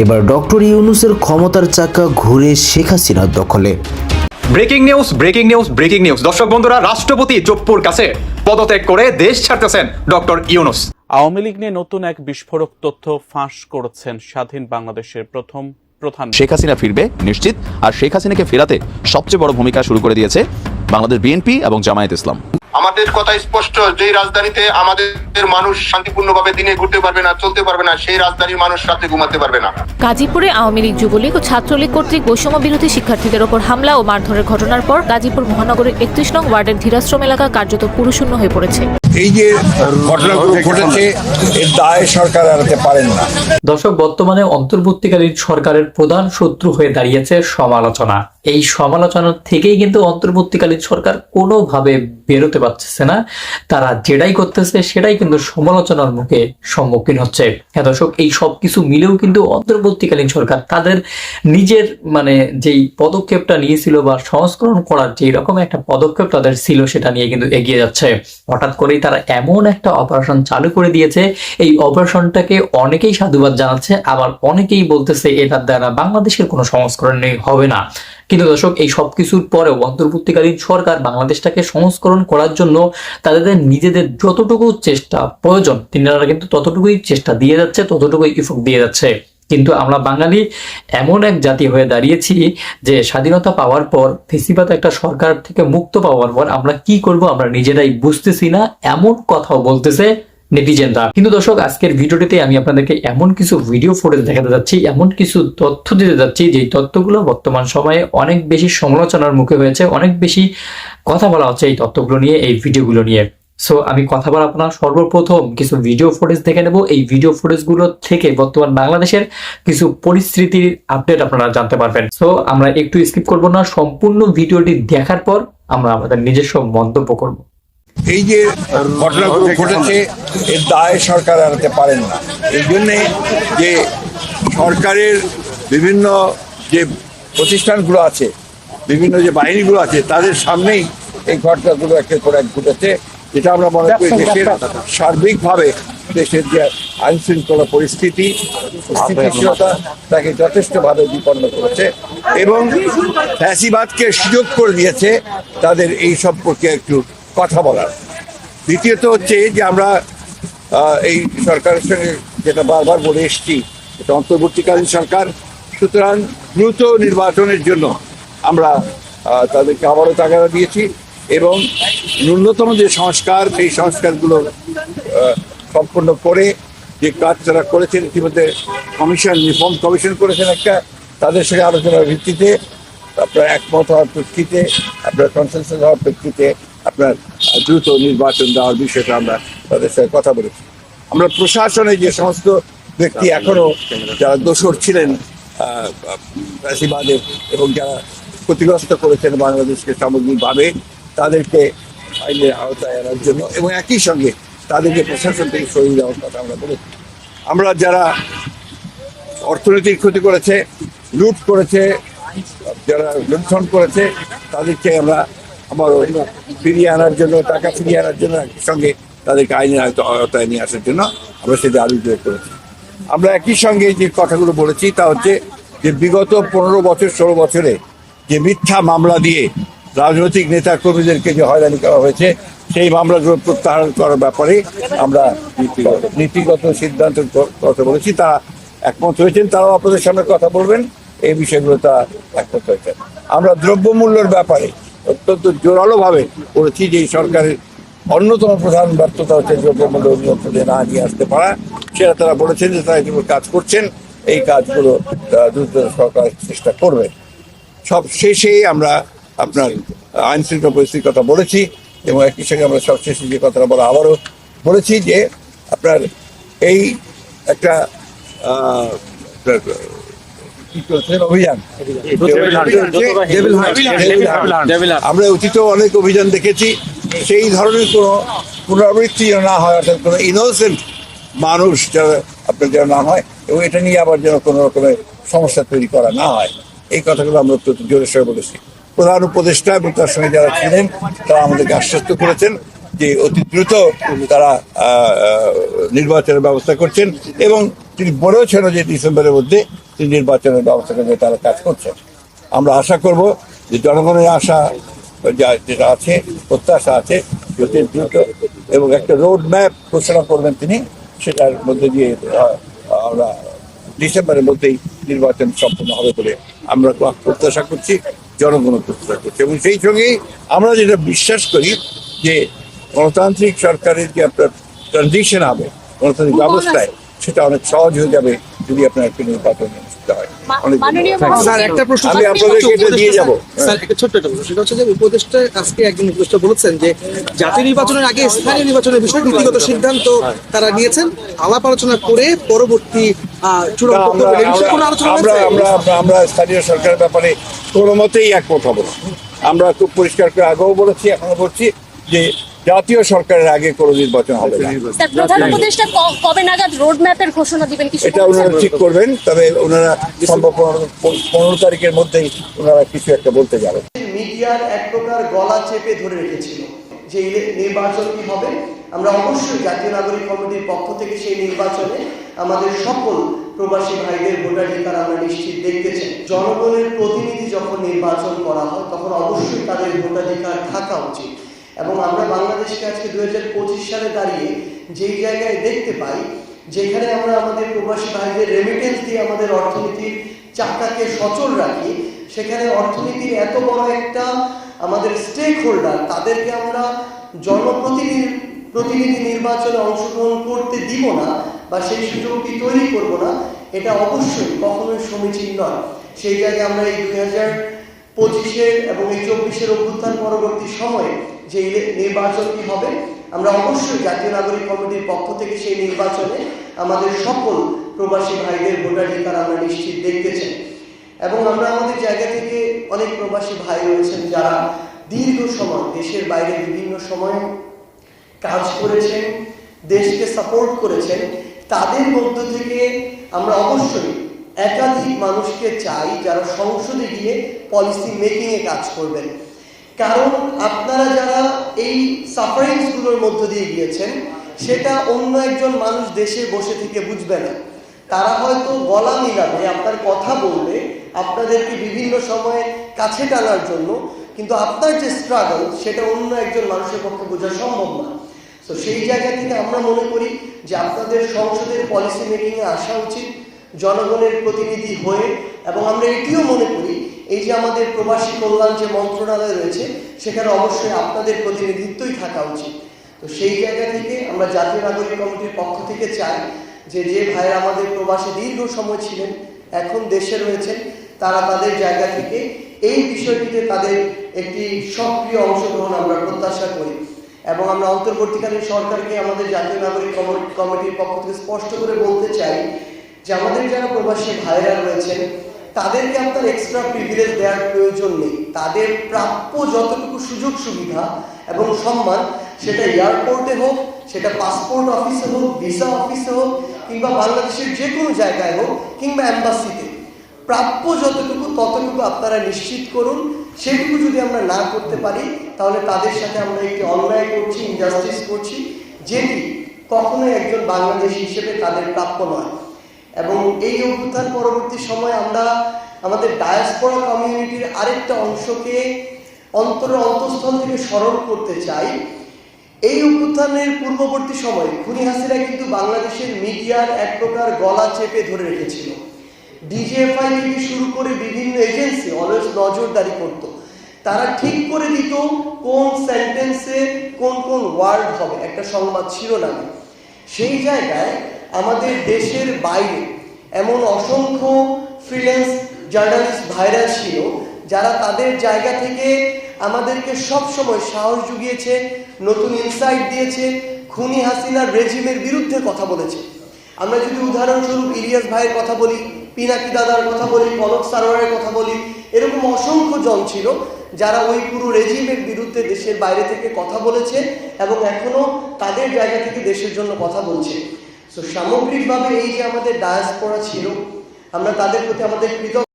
এবার ডক্টর ইউনুসের ক্ষমতার চাকা ঘুরে শেখ হাসিনার দখলে। Breaking news breaking news breaking news. দর্শক বন্ধুরা রাষ্ট্রপতি চোপ্পুর কাছে পদত্যাগ করে দেশ ছাড়তেছেন ডক্টর ইউনুস। আওয়ামী লীগ নিয়ে নতুন এক বিস্ফোরক তথ্য ফাঁস করেছেন স্বাধীন বাংলাদেশের প্রথম প্রধান শেখ হাসিনা ফিরবে নিশ্চিত। আর শেখ হাসিনাকে ফেরাতে সবচেয়ে বড় ভূমিকা শুরু করে দিয়েছে বাংলাদেশ বিএনপি এবং জামায়াত ইসলাম। আমাদের কথা স্পষ্ট যে রাজধানীতে আমাদের মানুষ শান্তিপূর্ণভাবে দিনে ঘুরতে পারবে না চলতে পারবে না সেই রাজধানীর মানুষ রাতে ঘুমাতে পারবে না। গাজীপুরে আওয়ামী লীগ যুবলীগ ও ছাত্রলীগ কর্তৃক বৈষম্য বিরোধী শিক্ষার্থীদের ওপর হামলা ও মারধরের ঘটনার পর গাজীপুর মহানগরের একত্রিশ নং ওয়ার্ডের ধীরাশ্রম এলাকা কার্যত পুরুষূন্য হয়ে পড়েছে। এই যে ঘটনাগুলো ঘটেছে এর দায় সরকার এড়াতে পারেন না। দর্শক বর্তমানে অন্তর্বর্তীকালীন সরকারের প্রধান শত্রু হয়ে দাঁড়িয়েছে সমালোচনা। এই সমালোচনা থেকেই কিন্তু অন্তর্বর্তীকালীন সরকার কোনোভাবে বেরোতে পারতেছে না। তারা যেটাই করতেছে, সেটাই কিন্তু সমালোচনার মুখে সম্মুখীন হচ্ছে। হ্যাঁ দর্শক, এই সব কিছু মিলেও কিন্তু অন্তর্বর্তীকালীন সরকার তাদের নিজের মানে যেই পদক্ষেপটা নিয়েছিল বা সংস্করণ করার যে রকম একটা পদক্ষেপ তাদের ছিল, সেটা নিয়ে কিন্তু এগিয়ে যাচ্ছে। হঠাৎ করেই তারা এমন একটা অপারেশন চালু করে দিয়েছে। এই অপারেশনটাকে অনেকেই সাধুবাদ জানাচ্ছে, আবার অনেকেই বলতেছে, এটার দ্বারা বাংলাদেশের কোনো সংস্করণ হবে না। কিন্তু দর্শক, এই সব কিছুর পরেও অন্তর্বর্তীকালীন সরকার বাংলাদেশটাকে সংস্করণ করার জন্য তাদের নিজেদের যতটুকু চেষ্টা প্রয়োজন, তিনারা কিন্তু ততটুকুই চেষ্টা দিয়ে যাচ্ছে, ততটুকুই ইফোক দিয়ে যাচ্ছে। কিন্তু আমরা বাঙালি এমন এক জাতি হয়ে দাঁড়িয়েছি যে স্বাধীনতা পাওয়ার পর, ফেসিবাদ একটা সরকার থেকে মুক্ত পাওয়ার পর আমরা কি করব আমরা নিজেরাই বুঝতেছি না, এমন কথাও বলতেছে নেটিজেনরা কিন্তু দর্শক, আজকের ভিডিওটিতে আমি আপনাদেরকে এমন কিছু ভিডিও ফুটেজ দেখাতে যাচ্ছি, এমন কিছু তথ্য দিতে যাচ্ছি যে তথ্যগুলো বর্তমান সময়ে অনেক বেশি সমালোচনার মুখে হয়েছে, অনেক বেশি কথা বলা হচ্ছে এই তথ্যগুলো নিয়ে, এই ভিডিওগুলো নিয়ে। সো আমি কথা বলা আপনার সর্বপ্রথম কিছু ভিডিও ফুটেজ দেখে নেব। এই ভিডিও ফুটেজগুলো থেকে বর্তমান বাংলাদেশের কিছু পরিস্থিতির আপডেট আপনারা জানতে পারবেন। সো আমরা একটু স্কিপ করব না, সম্পূর্ণ ভিডিওটি দেখার পর আমরা আমাদের নিজস্ব মন্তব্য করব। এই যে ঘটনাগুলো ঘটেছে এর দায় সরকার এড়াতে পারেন না। এই জন্যে যে সরকারের বিভিন্ন যে প্রতিষ্ঠানগুলো আছে বিভিন্ন যে বাহিনীগুলো আছে তাদের সামনেই এই ঘটনাগুলো একের পর এক ঘটেছে। যেটা আমরা মনে করি দেশের সার্বিকভাবে দেশের যে আইন শৃঙ্খলা পরিস্থিতি স্থিতিশীলতা তাকে যথেষ্টভাবে বিপন্ন করেছে এবং ফ্যাসিবাদকে সুযোগ করে দিয়েছে। তাদের এই সম্পর্কে একটু কথা বলার। দ্বিতীয়ত হচ্ছে যে আমরা এই সরকারের সঙ্গে যেটা বারবার বলে এসেছি, এটা অন্তর্বর্তীকালীন সরকার, সুতরাং দ্রুত নির্বাচনের জন্য আমরা তাদেরকে আবারও তাগাদা দিয়েছি এবং ন্যূনতম যে সংস্কার, সেই সংস্কারগুলো সম্পূর্ণ করে যে কাজ তারা করেছেন, ইতিমধ্যে কমিশন রিফর্ম কমিশন করেছেন একটা, তাদের সঙ্গে আলোচনার ভিত্তিতে, আপনার একমত হওয়ার প্রেক্ষিতে, আপনার কনসেন্সাস হওয়ার প্রেক্ষিতে আপনার দ্রুত নির্বাচন দেওয়ার বিষয়টা আমরা তাদের সাথে কথা বলেছি আমরা প্রশাসনে যে সমস্ত ব্যক্তি এখনও যারা দোষর ছিলেন আহ, এবং যারা ক্ষতিগ্রস্ত করেছেন বাংলাদেশকে সামগ্রিকভাবে তাদেরকে আইনের আওতায় আনার জন্য এবং একই সঙ্গে তাদেরকে প্রশাসন থেকে সরিয়ে দেওয়ার কথা আমরা বলেছি আমরা যারা অর্থনৈতিক ক্ষতি করেছে লুট করেছে যারা লুণ্ঠন করেছে তাদেরকে আমরা আমার ফিরিয়ে আনার জন্য, টাকা ফিরিয়ে আনার জন্য সঙ্গে তাদেরকে আইনের আওতায় নিয়ে আসার জন্য আমরা সেটা জোর করেছি। আমরা একই সঙ্গে যে কথাগুলো বলেছি, তা হচ্ছে যে বিগত পনেরো বছর, ষোলো বছরে যে মিথ্যা মামলা দিয়ে রাজনৈতিক নেতা কর্মীদেরকে যে হয়রানি করা হয়েছে, সেই মামলাগুলো প্রত্যাহার করার ব্যাপারে আমরা নীতিগত সিদ্ধান্ত কথা বলেছি তারা একমত হয়েছেন। তারাও আপনাদের সামনে কথা বলবেন, এই বিষয়গুলো তারা একমত হয়েছেন আমরা দ্রব্যমূল্যের ব্যাপারে অত্যন্ত জোরালোভাবে করেছি যে সরকারের অন্যতম প্রধান ব্যর্থতা হচ্ছে দ্রব্যমূল্য নিয়ন্ত্রণে না নিয়ে আসতে পারা। সেটা তারা বলেছেন যে তারা এগুলো কাজ করছেন, এই কাজগুলো দ্রুত সরকার চেষ্টা করবে। সব শেষে আমরা আপনার আইন শৃঙ্খলা পরিস্থিতির কথা বলেছি এবং একই সঙ্গে আমরা সব শেষে যে কথাটা বলা আবারও বলেছি যে আপনার এই একটা আহ, আপনার, কি চলছে অভিযান আমরা অতীতেও অনেক অভিযান দেখেছি। সেই ধরনের কোনো পুনরাবৃত্তি যেন না হয় অর্থাৎ কোনো ইনোসেন্ট মানুষ যারা আপনার যেন না হয় এবং এটা নিয়ে আবার যেন কোনো রকমের সমস্যা তৈরি করা না হয়। এই কথাগুলো আমরা অত্যন্ত জোরের সঙ্গে বলেছি। প্রধান উপদেষ্টা এবং তার সঙ্গে যারা ছিলেন তারা আমাদেরকে আশ্বস্ত করেছেন যে অতি দ্রুত তারা নির্বাচনের ব্যবস্থা করছেন এবং তিনি বলেওছেন যে ডিসেম্বরের মধ্যে তিনি নির্বাচনের ব্যবস্থা করে তারা কাজ করছেন আমরা আশা করব যে জনগণের আশা যা- যেটা আছে প্রত্যাশা আছে যত দ্রুত এবং একটা রোড ম্যাপ ঘোষণা করবেন তিনি সেটার মধ্যে দিয়ে আমরা ডিসেম্বরের মধ্যেই নির্বাচন সম্পন্ন হবে বলে আমরা প্রত্যাশা করছি জনগণ প্রত্যাশা করছি। এবং সেই সঙ্গেই আমরা যেটা বিশ্বাস করি যে গণতান্ত্রিক সরকারের যে আপনার ট্রানজিশন হবে গণতান্ত্রিক ব্যবস্থায় সেটা অনেক সহজ হয়ে যাবে যদি আপনার একটি নির্বাচন অনুষ্ঠিত হয়। স্যার একটা প্রশ্ন আমি আপনাদেরকে এটা দিয়ে যাব। স্যার একটা ছোট্ট একটা প্রশ্ন। সেটা হচ্ছে যে উপদেষ্টা আজকে একজন উপদেষ্টা বলেছেন যে জাতীয় নির্বাচনের আগে স্থানীয় নির্বাচনের বিষয়ে নীতিগত সিদ্ধান্ত তারা নিয়েছেন। আলাপ আলোচনা করে পরবর্তী আমরা- আমরা স্থানীয় সরকারের ব্যাপারে কোনো মতেই একমত হব না। আমরা খুব পরিষ্কার করে আগেও বলেছি এখনও বলছি যে জাতীয় সরকারের আগে কোনো নির্বাচন হবে না। প্রধান উপদেষ্টা কবে নাগাদ রোড ম্যাপের ঘোষণা দিবেন কিছু এটা ওনারা ঠিক করবেন তবে ওনারা সম্ভব পনেরো পনেরো তারিখের মধ্যেই ওনারা কিছু একটা বলতে যাবেন। মিডিয়ার এক প্রকার গলা চেপে ধরে রেখেছিল যে নির্বাচন কি হবে। আমরা অবশ্যই জাতীয় নাগরিক কমিটির পক্ষ থেকে সেই নির্বাচনে আমাদের সকল প্রবাসী ভাইদের ভোটাধিকার আমরা নিশ্চিত দেখতে চাই জনগণের প্রতিনিধি যখন নির্বাচন করা হয় তখন অবশ্যই তাদের ভোটাধিকার থাকা উচিত। এবং আমরা বাংলাদেশকে আজকে দু হাজার পঁচিশ সালে দাঁড়িয়ে যেই জায়গায় দেখতে পাই, যেখানে আমরা আমাদের প্রবাসী ভাইদের রেমিটেন্স দিয়ে আমাদের অর্থনীতির চাকাকে সচল রাখি, সেখানে অর্থনীতির এত বড় একটা আমাদের স্টেক হোল্ডার তাদেরকে আমরা জনপ্রতিনিধি, প্রতিনিধি নির্বাচনে অংশগ্রহণ করতে দিব না বা সেই সুযোগটি তৈরি করব না, এটা অবশ্যই কখনোই সমীচীন নয়। সেই জায়গায় আমরা এই দুই হাজার পঁচিশের এবং এই চব্বিশের অভ্যুত্থান পরবর্তী সময়ে যে ইলে- নির্বাচনটি হবে? আমরা অবশ্যই জাতীয় নাগরিক কমিটির পক্ষ থেকে সেই নির্বাচনে আমাদের সকল প্রবাসী ভাইদের ভোটাধিকার আমরা নিশ্চিত দেখতে চাই এবং আমরা আমাদের জায়গা থেকে অনেক প্রবাসী ভাই রয়েছেন যারা দীর্ঘ সময় দেশের বাইরে বিভিন্ন সময় কাজ করেছেন, দেশকে সাপোর্ট করেছেন। তাদের মধ্য থেকে আমরা অবশ্যই একাধিক মানুষকে চাই যারা সংসদে গিয়ে পলিসি মেকিংয়ে কাজ করবেন। কারণ আপনারা যারা এই সাফারিংসগুলোর মধ্য দিয়ে গিয়েছেন, সেটা অন্য একজন মানুষ দেশে বসে থেকে বুঝবে না। তারা হয়তো গলা মিলাবে, আপনার কথা বলবে, আপনাদেরকে বিভিন্ন সময়ে কাছে টানার জন্য, কিন্তু আপনার যে স্ট্রাগল সেটা অন্য একজন মানুষের পক্ষে বোঝা সম্ভব না। তো সেই জায়গা থেকে আমরা মনে করি যে আপনাদের সংসদের পলিসি মেকিং এ আসা উচিত, জনগণের প্রতিনিধি হয়ে, এবং আমরা এটিও মনে করি এই যে আমাদের প্রবাসী কল্যাণ যে মন্ত্রণালয় রয়েছে, সেখানে অবশ্যই আপনাদের প্রতিনিধিত্বই থাকা উচিত। তো সেই জায়গা থেকে আমরা জাতীয় নাগরিক কমিটির পক্ষ থেকে চাই যে যে ভাইয়েরা আমাদের প্রবাসে দীর্ঘ সময় ছিলেন, এখন দেশে রয়েছেন, তারা তাদের জায়গা থেকে এই বিষয়টিতে তাদের একটি সক্রিয় অংশগ্রহণ আমরা প্রত্যাশা করি এবং আমরা অন্তর্বর্তীকালীন সরকারকে আমাদের জাতীয় নাগরিক কমিটির পক্ষ থেকে স্পষ্ট করে বলতে চাই যে, আমাদের যারা প্রবাসী ভাইরা রয়েছেন তাদেরকে আপনার এক্সট্রা প্রিভিলেজ দেওয়ার প্রয়োজন নেই। তাদের প্রাপ্য যতটুকু সুযোগ সুবিধা এবং সম্মান, সেটা এয়ারপোর্টে হোক, সেটা পাসপোর্ট অফিসে হোক ভিসা অফিসে হোক, কিংবা বাংলাদেশের যে কোনো জায়গায় হোক, কিংবা অ্যাম্বাসিতে প্রাপ্য যতটুকু, ততটুকু আপনারা নিশ্চিত করুন। সেটুকু যদি আমরা না করতে পারি, তাহলে তাদের সাথে আমরা একটি অন্যায় করছি ইনজাস্টিস করছি, যেটি কখনোই একজন বাংলাদেশি হিসেবে তাদের প্রাপ্য নয়। এবং এই অভ্যুত্থান পরবর্তী সময় আমরা আমাদের ডায়াসপোরা কমিউনিটির আরেকটা অংশকে অন্তর অন্তঃস্থল থেকে স্মরণ করতে চাই। এই অভ্যুত্থানের পূর্ববর্তী সময়ে খুনি হাসিরা কিন্তু বাংলাদেশের মিডিয়ার এক প্রকার গলা চেপে ধরে রেখেছিল। ডিজিএফআই থেকে শুরু করে বিভিন্ন এজেন্সি অলওয়েজ নজরদারি করত। তারা ঠিক করে দিত কোন সেন্টেন্সে কোন কোন ওয়ার্ড হবে। একটা সংবাদ শিরোনামে সেই জায়গায় আমাদের দেশের বাইরে এমন অসংখ্য ফ্রিল্যান্স জার্নালিস্ট ভাইরাল ছিল যারা তাদের জায়গা থেকে আমাদেরকে সব সময় সাহস জুগিয়েছে, নতুন ইনসাইট দিয়েছে, খুনি হাসিনার রেজিমের বিরুদ্ধে কথা বলেছে। আমরা যদি উদাহরণস্বরূপ ইলিয়াস ভাইয়ের কথা বলি, পিনাকি দাদার কথা বলি, পলক সারোয়ারের কথা বলি, এরকম অসংখ্য জন ছিল যারা ওই পুরো রেজিমের বিরুদ্ধে দেশের বাইরে থেকে কথা বলেছে এবং এখনও তাদের জায়গা থেকে দেশের জন্য কথা বলছে। তো সামগ্রিকভাবে এই যে আমাদের ডায়াসপোরা ছিল, আমরা তাদের প্রতি আমাদের কৃতজ্ঞ।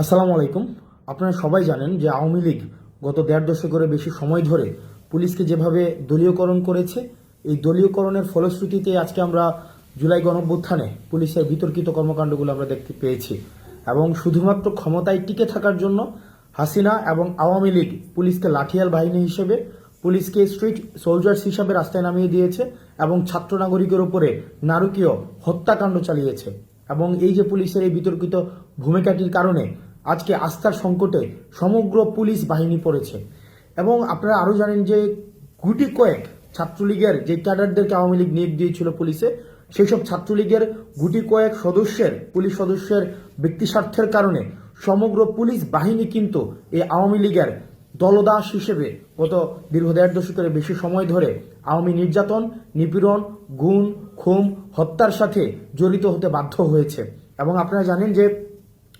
আসসালামু আলাইকুম। আপনারা সবাই জানেন যে আওয়ামী লীগ গত দেড় দশকেরও বেশি সময় ধরে পুলিশকে যেভাবে দলীয়করণ করেছে, এই দলীয়করণের ফলশ্রুতিতে আজকে আমরা জুলাই গণঅভ্যুত্থানে পুলিশের বিতর্কিত কর্মকাণ্ডগুলো আমরা দেখতে পেয়েছি এবং শুধুমাত্র ক্ষমতায় টিকে থাকার জন্য হাসিনা এবং আওয়ামী লীগ পুলিশকে লাঠিয়াল বাহিনী হিসেবে পুলিশকে স্ট্রিট সোলজার্স হিসাবে রাস্তায় নামিয়ে দিয়েছে। এবং ছাত্র নাগরিকের উপরে নারকীয় হত্যাকাণ্ড চালিয়েছে। এবং এই যে পুলিশের এই বিতর্কিত ভূমিকাটির কারণে আজকে আস্থার সংকটে সমগ্র পুলিশ বাহিনী পড়েছে। এবং আপনারা আরও জানেন যে গুটি কয়েক ছাত্রলীগের যে ক্যাডারদেরকে আওয়ামী লীগ নিয়োগ দিয়েছিল পুলিশে সেই সব ছাত্রলীগের গুটি কয়েক সদস্যের, পুলিশ সদস্যের ব্যক্তি স্বার্থের কারণে সমগ্র পুলিশ বাহিনী কিন্তু এই আওয়ামী লীগের দলদাস হিসেবে গত দীর্ঘ দেড় দশকের বেশি সময় ধরে আওয়ামী নির্যাতন, নিপীড়ন গুণ খুম, হত্যার সাথে জড়িত হতে বাধ্য হয়েছে। এবং আপনারা জানেন যে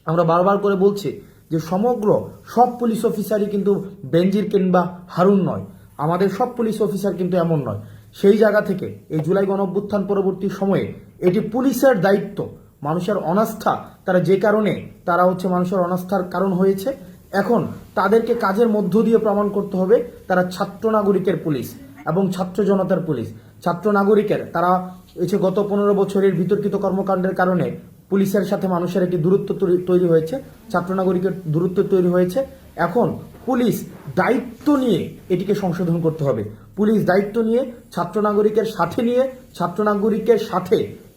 আমরা বারবার করে বলছি যে সমগ্র সব পুলিশ অফিসারই কিন্তু বেঞ্জির কিংবা হারুন নয়। আমাদের সব পুলিশ অফিসার কিন্তু এমন নয়। সেই জায়গা থেকে এই জুলাই গণঅভ্যুত্থান পরবর্তী সময়ে এটি পুলিশের দায়িত্ব। মানুষের অনাস্থা, তারা যে কারণে, তারা হচ্ছে মানুষের অনাস্থার কারণ হয়েছে। এখন তাদেরকে কাজের মধ্য দিয়ে প্রমাণ করতে হবে, তারা ছাত্র নাগরিকের পুলিশ। এবং ছাত্র জনতার পুলিশ। ছাত্র নাগরিকের, তারা হচ্ছে গত পনেরো বছরের বিতর্কিত কর্মকাণ্ডের কারণে পুলিশের সাথে মানুষের একটি দূরত্ব তৈরি- হয়েছে, ছাত্র নাগরিকের দূরত্ব তৈরি হয়েছে। এখন পুলিশ দায়িত্ব নিয়ে এটিকে সংশোধন করতে হবে। পুলিশ দায়িত্ব নিয়ে, ছাত্র নাগরিকের সাথে নিয়ে, ছাত্র নাগরিকের সাথে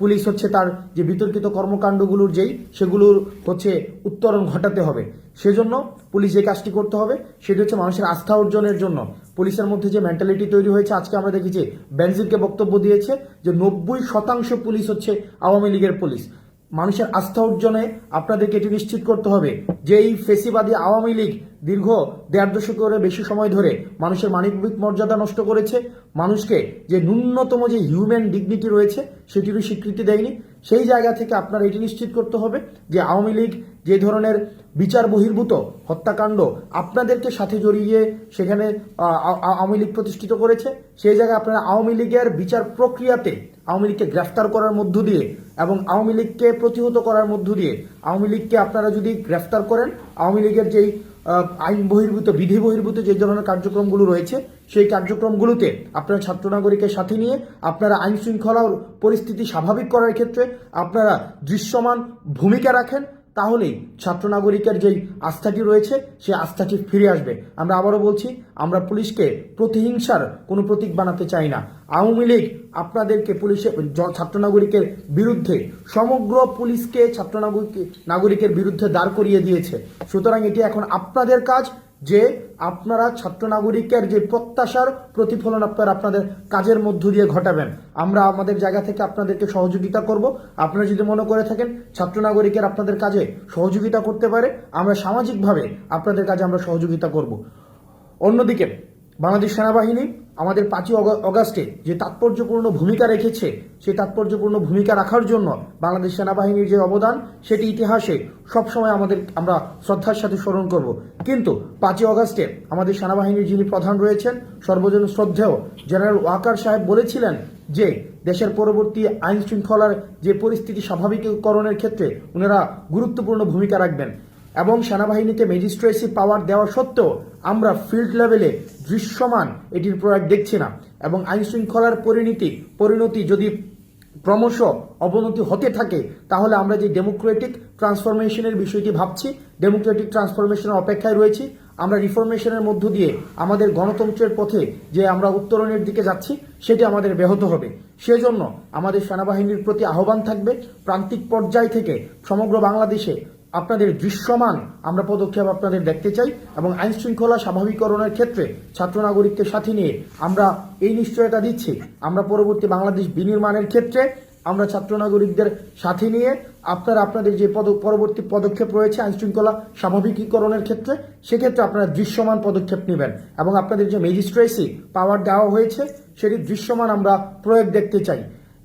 পুলিশ হচ্ছে তার যে বিতর্কিত কর্মকাণ্ডগুলোর যেই, সেগুলোর হচ্ছে উত্তরণ ঘটাতে হবে। সেজন্য পুলিশ যে কাজটি করতে হবে, সেটি হচ্ছে মানুষের আস্থা অর্জনের জন্য। পুলিশের মধ্যে যে মেন্টালিটি তৈরি হয়েছে, আজকে আমরা দেখেছি বেনজিরকে বক্তব্য দিয়েছে যে নব্বই শতাংশ পুলিশ হচ্ছে আওয়ামী লীগের পুলিশ। মানুষের আস্থা অর্জনে আপনাদেরকে এটি নিশ্চিত করতে হবে যে এই ফেসিবাদী আওয়ামী লীগ দীর্ঘ দেড় দশকের বেশি সময় ধরে মানুষের মানবিক মর্যাদা নষ্ট করেছে। মানুষকে যে ন্যূনতম যে হিউম্যান ডিগনিটি রয়েছে, সেটিরও স্বীকৃতি দেয়নি। সেই জায়গা থেকে আপনারা এটি নিশ্চিত করতে হবে যে আওয়ামী লীগ যে ধরনের বিচার বহির্ভূত হত্যাকাণ্ড আপনাদেরকে সাথে জড়িয়ে সেখানে আওয়ামী লীগ প্রতিষ্ঠিত করেছে, সেই জায়গায় আপনারা আওয়ামী লীগের বিচার প্রক্রিয়াতে আওয়ামী লীগকে গ্রেফতার করার মধ্য দিয়ে এবং আওয়ামী লীগকে প্রতিহত করার মধ্য দিয়ে আওয়ামী লীগকে আপনারা যদি গ্রেফতার করেন, আওয়ামী লীগের যেই আইন বহির্ভূত, বিধি বহির্ভূত যে ধরনের কার্যক্রমগুলো রয়েছে, সেই কার্যক্রমগুলোতে আপনারা ছাত্র নাগরিকের সাথে নিয়ে আপনারা আইন শৃঙ্খলার পরিস্থিতি স্বাভাবিক করার ক্ষেত্রে আপনারা দৃশ্যমান ভূমিকা রাখেন তাহলেই ছাত্র নাগরিকের যেই আস্থাটি রয়েছে সেই আস্থাটি ফিরে আসবে। আমরা আবারও বলছি, আমরা পুলিশকে প্রতিহিংসার কোনো প্রতীক বানাতে চাই না। আওয়ামী লীগ আপনাদেরকে পুলিশে ছাত্র নাগরিকের বিরুদ্ধে, সমগ্র পুলিশকে ছাত্র নাগরিক নাগরিকের বিরুদ্ধে দাঁড় করিয়ে দিয়েছে। সুতরাং এটি এখন আপনাদের কাজ যে আপনারা ছাত্র নাগরিকের যে প্রত্যাশার প্রতিফলন আপনারা আপনাদের কাজের মধ্য দিয়ে ঘটাবেন। আমরা আমাদের জায়গা থেকে আপনাদেরকে সহযোগিতা করব। আপনারা যদি মনে করে থাকেন ছাত্র নাগরিকের আপনাদের কাজে সহযোগিতা করতে পারে, আমরা সামাজিকভাবে আপনাদের কাজে আমরা সহযোগিতা করব। অন্যদিকে বাংলাদেশ সেনাবাহিনী আমাদের পাঁচই অগ- অগাস্টে যে তাৎপর্যপূর্ণ ভূমিকা রেখেছে সেই তাৎপর্যপূর্ণ ভূমিকা রাখার জন্য বাংলাদেশ সেনাবাহিনীর যে অবদান, সেটি ইতিহাসে সবসময় আমাদের, আমরা শ্রদ্ধার সাথে স্মরণ করব। কিন্তু পাঁচই অগাস্টে আমাদের সেনাবাহিনীর যিনি প্রধান রয়েছেন, সর্বজন শ্রদ্ধেয় জেনারেল ওয়াকার সাহেব বলেছিলেন যে দেশের পরবর্তী আইন শৃঙ্খলার যে পরিস্থিতি স্বাভাবিকীকরণের ক্ষেত্রে ওনারা গুরুত্বপূর্ণ ভূমিকা রাখবেন। এবং সেনাবাহিনীকে ম্যাজিস্ট্রেসি পাওয়ার দেওয়া সত্ত্বেও আমরা ফিল্ড লেভেলে দৃশ্যমান এটির প্রয়োগ দেখছি না এবং আইন শৃঙ্খলার পরিণতি পরিণতি যদি ক্রমশ অবনতি হতে থাকে, তাহলে আমরা যে ডেমোক্রেটিক ট্রান্সফরমেশনের বিষয়টি ভাবছি ডেমোক্রেটিক ট্রান্সফরমেশনের অপেক্ষায় রয়েছি, আমরা রিফরমেশনের মধ্য দিয়ে আমাদের গণতন্ত্রের পথে যে আমরা উত্তরণের দিকে যাচ্ছি, সেটি আমাদের ব্যাহত হবে। সেজন্য আমাদের সেনাবাহিনীর প্রতি আহ্বান থাকবে, প্রান্তিক পর্যায় থেকে সমগ্র বাংলাদেশে আপনাদের দৃশ্যমান আমরা পদক্ষেপ আপনাদের দেখতে চাই এবং আইন শৃঙ্খলা স্বাভাবিকরণের ক্ষেত্রে ছাত্র নাগরিককে সাথে নিয়ে আমরা এই নিশ্চয়তা দিচ্ছি। আমরা পরবর্তী বাংলাদেশ বিনির্মাণের ক্ষেত্রে আমরা ছাত্র নাগরিকদের সাথে নিয়ে আপনারা আপনাদের যে পদ, পরবর্তী পদক্ষেপ রয়েছে আইন শৃঙ্খলা স্বাভাবিকীকরণের ক্ষেত্রে, সেক্ষেত্রে আপনারা দৃশ্যমান পদক্ষেপ নেবেন এবং আপনাদের যে ম্যাজিস্ট্রেসি পাওয়ার দেওয়া হয়েছে, সেটি দৃশ্যমান আমরা প্রয়োগ দেখতে চাই।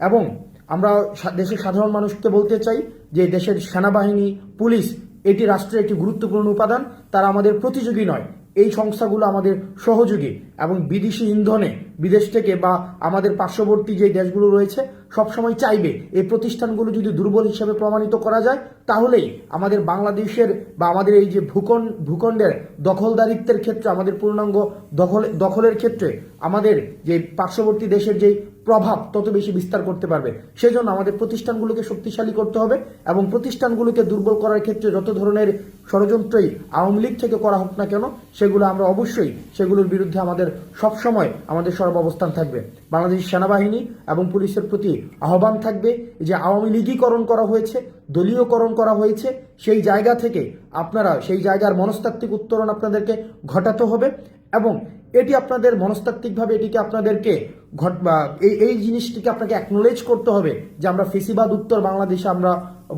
এবং আমরা দেশের সাধারণ মানুষকে বলতে চাই যে দেশের সেনাবাহিনী, পুলিশ, এটি রাষ্ট্রের একটি গুরুত্বপূর্ণ উপাদান। তারা আমাদের প্রতিযোগী নয়। এই সংস্থাগুলো আমাদের সহযোগী। এবং বিদেশি ইন্ধনে বিদেশ থেকে বা আমাদের পার্শ্ববর্তী যে দেশগুলো রয়েছে, সবসময় চাইবে এই প্রতিষ্ঠানগুলো যদি দুর্বল হিসেবে প্রমাণিত করা যায়, তাহলেই আমাদের বাংলাদেশের বা আমাদের এই যে ভূখণ্ড, ভূখণ্ডের দখলদারিত্বের ক্ষেত্রে, আমাদের পূর্ণাঙ্গ দখল, দখলের ক্ষেত্রে আমাদের যে পার্শ্ববর্তী দেশের যেই প্রভাব, তত বেশি বিস্তার করতে পারবে। সেজন্য আমাদের প্রতিষ্ঠানগুলোকে শক্তিশালী করতে হবে এবং প্রতিষ্ঠানগুলোকে দুর্বল করার ক্ষেত্রে যত ধরনের ষড়যন্ত্রই আওয়ামী লীগ থেকে করা হোক না কেন, সেগুলো আমরা অবশ্যই সেগুলোর বিরুদ্ধে আমাদের সবসময় আমাদের সর্বাবস্থান থাকবে। বাংলাদেশ সেনাবাহিনী এবং পুলিশের প্রতি আহ্বান থাকবে যে আওয়ামী লীগীকরণ করা হয়েছে, দলীয়করণ করা হয়েছে, সেই জায়গা থেকে আপনারা, সেই জায়গার মনস্তাত্ত্বিক উত্তরণ আপনাদেরকে ঘটাতে হবে এবং এটি আপনাদের মনস্তাত্ত্বিকভাবে এটিকে আপনাদেরকে ঘট এই এই জিনিসটিকে আপনাকে অ্যাকনোলেজ করতে হবে যে আমরা ফেসিবাদ উত্তর বাংলাদেশে আমরা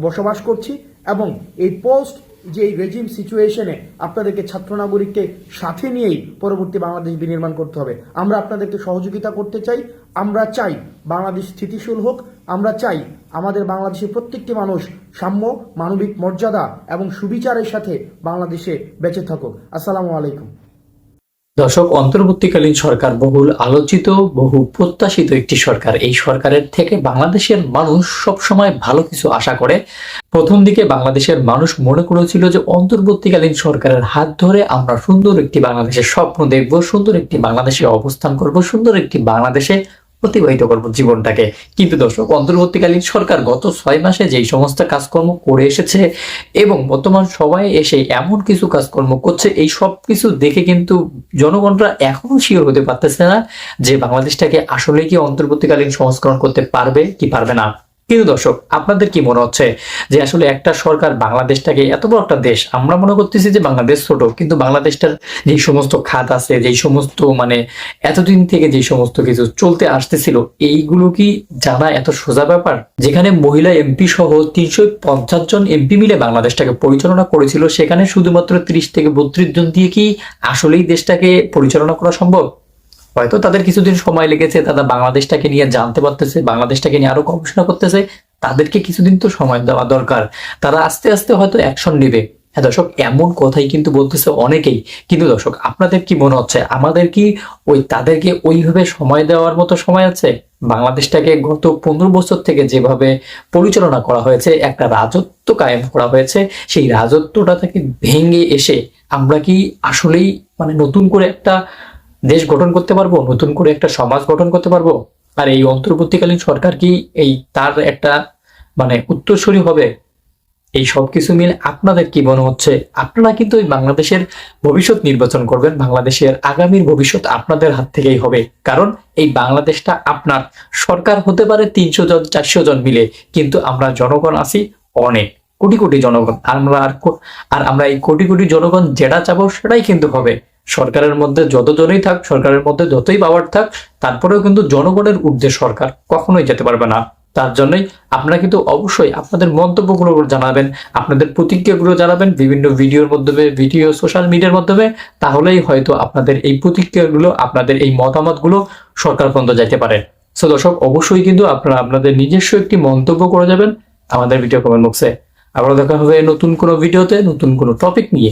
বসবাস করছি এবং এই পোস্ট যে এই রেজিম সিচুয়েশনে আপনাদেরকে ছাত্র নাগরিককে সাথে নিয়েই পরবর্তী বাংলাদেশ বিনির্মাণ করতে হবে। আমরা আপনাদেরকে সহযোগিতা করতে চাই, আমরা চাই বাংলাদেশ স্থিতিশীল হোক, আমরা চাই আমাদের বাংলাদেশের প্রত্যেকটি মানুষ সাম্য, মানবিক মর্যাদা এবং সুবিচারের সাথে বাংলাদেশে বেঁচে থাকুক। আসসালামু আলাইকুম। দর্শক, অন্তর্বর্তীকালীন সরকার বহুল আলোচিত, বহু প্রত্যাশিত একটি সরকার। এই সরকারের থেকে বাংলাদেশের মানুষ সবসময় ভালো কিছু আশা করে। প্রথম দিকে বাংলাদেশের মানুষ মনে করেছিল যে, অন্তর্বর্তীকালীন সরকারের হাত ধরে আমরা সুন্দর একটি বাংলাদেশের স্বপ্ন দেখব, সুন্দর একটি বাংলাদেশে অবস্থান করব, সুন্দর একটি বাংলাদেশে অতিবাহিত করব জীবনটাকে। কিন্তু দর্শক, অন্তর্বর্তীকালীন সরকার গত ছয় মাসে যেই সমস্ত কাজকর্ম করে এসেছে এবং বর্তমান সবাই এসে এমন কিছু কাজকর্ম করছে, এই সব কিছু দেখে কিন্তু জনগণরা এখনও শিওর হতে পারতেছে না যে বাংলাদেশটাকে আসলে কি অন্তর্বর্তীকালীন সংস্করণ করতে পারবে কি পারবে না। কিন্তু দর্শক, আপনাদের কি মনে হচ্ছে যে আসলে একটা সরকার বাংলাদেশটাকে এত বড় একটা দেশ? আমরা মনে করতেছি যে বাংলাদেশ ছোট, কিন্তু বাংলাদেশটার যে সমস্ত খাত আছে, যে সমস্ত মানে এতদিন থেকে যে সমস্ত কিছু চলতে আসতেছিল, এইগুলো কি জানা এত সোজা ব্যাপার? যেখানে মহিলা এমপি সহ তিনশো পঞ্চাশ জন এমপি মিলে বাংলাদেশটাকে পরিচালনা করেছিল, সেখানে শুধুমাত্র ত্রিশ থেকে বত্রিশ জন দিয়ে কি আসলেই দেশটাকে পরিচালনা করা সম্ভব? হয়তো তাদের কিছুদিন সময় লেগেছে, তারা বাংলাদেশটাকে নিয়ে জানতে পারতেছে, বাংলাদেশটাকে নিয়ে আরও গবেষণা করতেছে, তাদেরকে কিছুদিন তো সময় দেওয়া দরকার। তারা আস্তে আস্তে হয়তো অ্যাকশন নেবে। হ্যাঁ দর্শক, এমন কথাই কিন্তু বলতেছে অনেকেই। কিন্তু দর্শক, আপনাদের কি মনে হচ্ছে? আমাদের কি ওই তাদেরকে ওইভাবে সময় দেওয়ার মতো সময় আছে? বাংলাদেশটাকে গত পনেরো বছর থেকে যেভাবে পরিচালনা করা হয়েছে, একটা রাজত্ব কায়েম করা হয়েছে, সেই রাজত্বটা থেকে ভেঙে এসে আমরা কি আসলেই মানে নতুন করে একটা দেশ গঠন করতে পারব? নতুন করে একটা সমাজ গঠন করতে পারব? আর এই অন্তর্বর্তীকালীন সরকার কি এই তার একটা মানে উত্তরসূরি হবে? এই সব কিছু মিলে আপনাদের কি মনে হচ্ছে? আপনারা কিন্তু এই বাংলাদেশের ভবিষ্যৎ নির্বাচন করবেন, বাংলাদেশের আগামীর ভবিষ্যৎ আপনাদের হাত থেকেই হবে। কারণ এই বাংলাদেশটা আপনার সরকার হতে পারে তিনশো জন, চারশো জন মিলে, কিন্তু আমরা জনগণ আছি অনেক, কোটি কোটি জনগণ। আমরা আর আর আমরা এই কোটি কোটি জনগণ যেটা চাবো সেটাই কিন্তু হবে। সরকারের মধ্যে যতজনই থাক, সরকারের মধ্যে যতই পাওয়ার থাক, তারপরেও কিন্তু জনগণের ঊর্ধ্বে সরকার কখনোই যেতে পারবে না। তার জন্যই আপনারা কিন্তু অবশ্যই আপনাদের মন্তব্যগুলো জানাবেন, আপনাদের প্রতিক্রিয়াগুলো জানাবেন বিভিন্ন ভিডিওর মাধ্যমে, ভিডিও সোশ্যাল মিডিয়ার মাধ্যমে, তাহলেই হয়তো আপনাদের এই প্রতিক্রিয়াগুলো, আপনাদের এই মতামতগুলো সরকার পর্যন্ত যাইতে পারে। সো দর্শক, অবশ্যই কিন্তু আপনারা আপনাদের নিজস্ব একটি মন্তব্য করে যাবেন আমাদের ভিডিও কমেন্ট বক্সে আবারও দেখা হবে নতুন কোনো ভিডিওতে নতুন কোনো টপিক নিয়ে।